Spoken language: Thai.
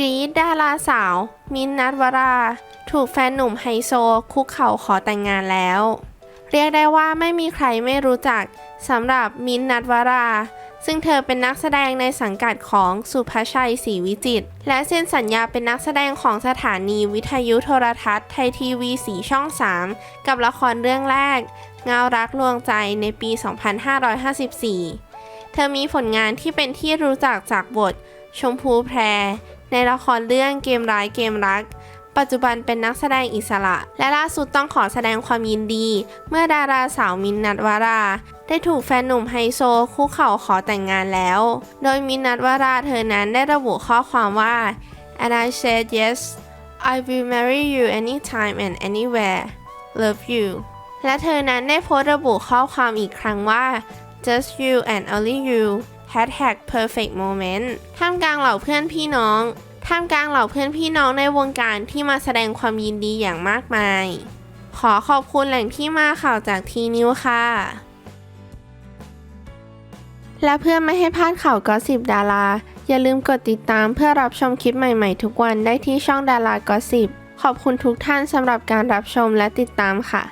กรีดดาราสาว มินนัทวรา ถูกแฟนหนุ่มไฮโซ คุกเข่าขอแต่งงานแล้ว เรียกได้ว่าไม่มีใครไม่รู้จักสำหรับมินนัทวรา ซึ่งเธอเป็นนักแสดงในสังกัดของสุภาชัยศรีวิจิตรและเซ็นสัญญาเป็นนักแสดงของสถานีวิทยุโทรทัศน์ไทยทีวีสีช่อง 3 กับละครเรื่องแรก เงารักลวงใจในปี 2554 เธอมีผลงานที่เป็นที่รู้จักจากบทชมพูแพร ในละครเรื่องเกมร้ายเกมรัก ปัจจุบันเป็นนักแสดงอิสระ และล่าสุดต้องขอแสดงความยินดี เมื่อดาราสาวมินนัทวารา ได้ถูกแฟนหนุ่มไฮโซคุกเข่าขอแต่งงานแล้ว โดยมินนัทวาราเธอนั้นได้ระบุข้อความว่า and I said yes I will marry you anytime and anywhere love you และเธอนั้นได้โพสต์ระบุข้อความอีกครั้งว่า just you and only you hashtag perfect moment ท่ามกลางเหล่าเพื่อนพี่น้องท่ามกลางเหล่าเพื่อนพี่น้องในวงการที่มาแสดงความยินดีอย่างมากมาย ขอขอบคุณแหล่งที่มาข่าวจากทีนิวค่ะ และเพื่อไม่ให้พลาดข่าวกอสิบดารา อย่าลืมกดติดตามเพื่อรับชมคลิปใหม่ๆ ทุกวันได้ที่ช่องดารากอสิบขอบคุณทุกท่านสำหรับการรับชมและติดตามค่ะ